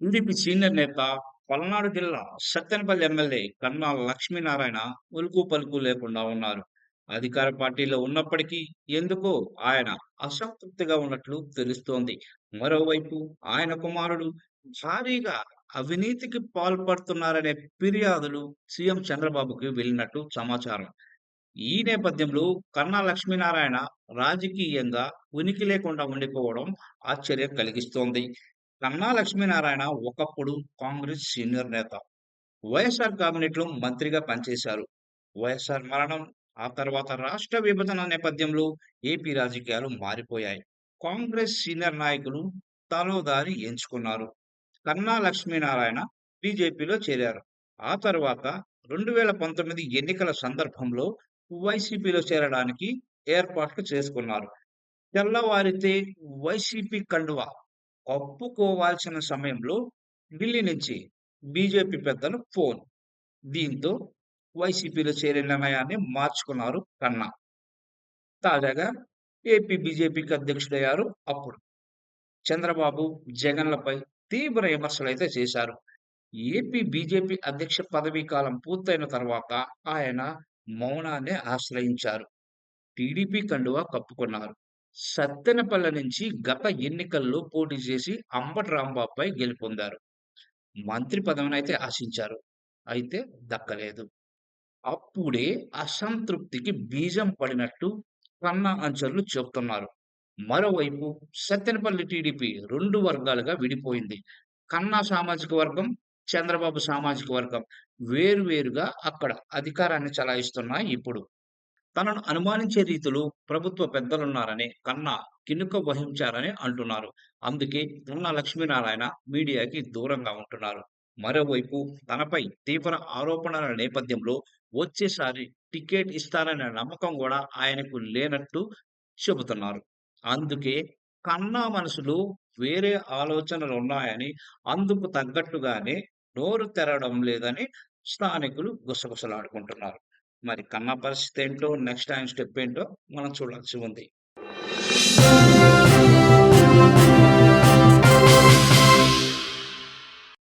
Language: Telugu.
టీడీపీ సీనియర్ నేత పల్నాడు జిల్లా సత్తెనపల్లి ఎమ్మెల్యే కన్నా లక్ష్మీనారాయణ ఉలుకు పలుకు లేకుండా ఉన్నారు. అధికార పార్టీలో ఉన్నప్పటికీ ఎందుకో ఆయన అసంతృప్తిగా ఉన్నట్లు తెలుస్తోంది. మరోవైపు ఆయన కుమారుడు భారీగా అవినీతికి పాల్పడుతున్నారనే ఫిర్యాదులు సీఎం చంద్రబాబుకి వెళ్ళినట్టు సమాచారం. ఈ నేపథ్యంలో కన్నా లక్ష్మీనారాయణ రాజకీయంగా ఉనికి లేకుండా ఉండిపోవడం ఆశ్చర్యం కలిగిస్తోంది. కన్నా లక్ష్మీనారాయణ ఒకప్పుడు కాంగ్రెస్ సీనియర్ నేత. వైఎస్ఆర్ కేబినెట్లో మంత్రిగా పనిచేశారు. వైఎస్ఆర్ మరణం ఆ తర్వాత రాష్ట్ర విభజన నేపథ్యంలో ఏపీ రాజకీయాలు మారిపోయాయి. కాంగ్రెస్ సీనియర్ నాయకులు తలోదారి ఎంచుకున్నారు. కన్నా లక్ష్మీనారాయణ బీజేపీలో చేరారు. ఆ తర్వాత రెండు వేల పంతొమ్మిది ఎన్నికల సందర్భంలో వైసీపీలో చేరడానికి ఏర్పాట్లు చేసుకున్నారు. తెల్లవారితే వైసీపీ కండువా కప్పుకోవాల్సిన సమయంలో ఢిల్లీ నుంచి బీజేపీ పెద్దలు ఫోన్. దీంతో వైసీపీలో చేరే నిర్ణయాన్ని మార్చుకున్నారు కన్నా. తాజాగా ఏపీ బీజేపీకి అధ్యక్షుడయ్యారు అప్పుడు. చంద్రబాబు జగన్లపై తీవ్ర విమర్శలు అయితే చేశారు. ఏపీ బీజేపీ అధ్యక్ష పదవీ కాలం పూర్తయిన తర్వాత ఆయన మౌనాన్ని ఆశ్రయించారు. టీడీపీ కండువా కప్పుకున్నారు. సత్తెనపల్లి నుంచి గత ఎన్నికల్లో పోటీ చేసి అంబటి రాంబాబుపై గెలుపొందారు. మంత్రి పదవిని అయితే ఆశించారు. అయితే దక్కలేదు. అప్పుడే అసంతృప్తికి బీజం పడినట్టు కన్నా అంచర్లు చెబుతున్నారు. మరోవైపు సత్తెనపల్లి టీడీపీ రెండు వర్గాలుగా విడిపోయింది. కన్నా సామాజిక వర్గం చంద్రబాబు సామాజిక వర్గం వేరువేరుగా అక్కడ అధికారాన్ని చలాయిస్తున్నాయి ఇప్పుడు. తనను అనుమానించే రీతిలో ప్రభుత్వ పెద్దలున్నారని కన్నా కినుక వహించారని అంటున్నారు. అందుకే కన్నా లక్ష్మీనారాయణ మీడియాకి దూరంగా ఉంటున్నారు. మరోవైపు తనపై తీవ్ర ఆరోపణల నేపథ్యంలో వచ్చేసారి టికెట్ ఇస్తారనే నమ్మకం కూడా ఆయనకు లేనట్టు చెబుతున్నారు. అందుకే కన్నా మనసులో వేరే ఆలోచనలు ఉన్నాయని అందుకు తగ్గట్టుగానే నోరు తెరవడం లేదని స్థానికులు గుసగుసలాడుకుంటున్నారు. మరి కన్నా పరిస్థితి ఏంటో నెక్స్ట్ ఆయన స్టెప్ ఏంటో మనం చూడాల్సి ఉంది.